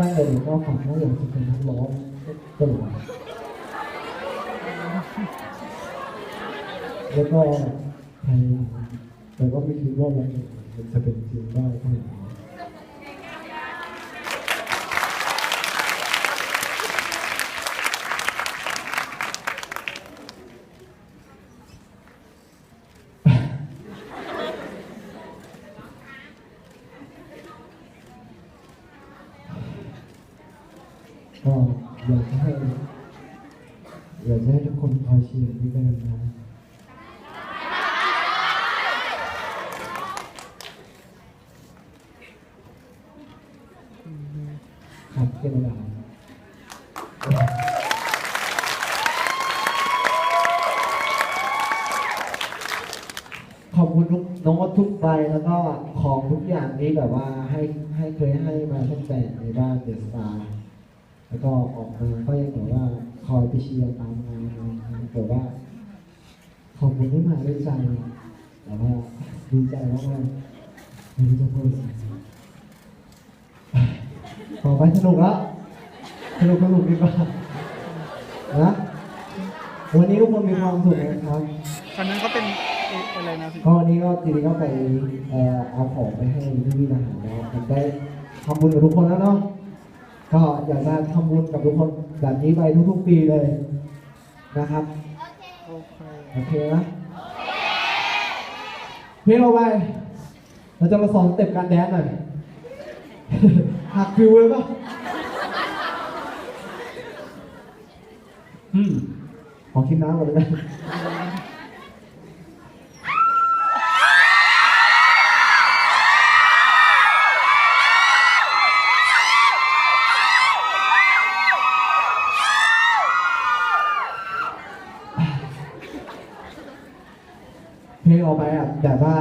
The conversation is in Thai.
ตั้งแต่เด็กก็ฝันว่าอยากจะเป็นนักร้องตลอดแล้วก็พยายามแต่ก็ไม่คิดว่ามันจะเป็นจริงได้ขนาดนี้ ก็อยากจะให้อยากจะให้ทุกคนคอยเชียร์พี่กันนะครับเป็นเวลาขอบคุณทุกน้องวัดทุกใบแล้วก็ของทุกอย่างที่แบบว่าให้ให้เคยให้มาตั้งแต่ในบ้านเดอะสตาร์ แล้วก็ออกมาก็ยังแบบว่าคอยไปเชียร์ตามงานอะไรอย่างเงี้ยแต่ว่าขอบคุณที่มาด้วยใจแต่ว่าดีใจมากๆไม่รู้จะพูดยังไงต่อไปสนุกแล้วสนุกสนุกดีกว่านะวันนี้ทุกคนมีความสุขนะครับคันนั้นเขาเป็นเอ่ออะไรนะพี่ก็วันนี้ก็ทีนี้ก็ไปเอ่อเอาของไปให้พี่พี่ๆทหารแล้วผมได้ทำบุญกับทุกคนแล้วเนาะ ก็อยากจะทำบุญกับทุกคนแบบนี้ไปทุกๆปีเลยนะครับ โอเคโอเคนะเพลงเราไปเราจะมาสอนสเต็ปการแดนซ์หน่อยหักฟิวเลยปะอืมขอกินน้ำก่อนเลยนะ เพลงออกไปอะแบบว่า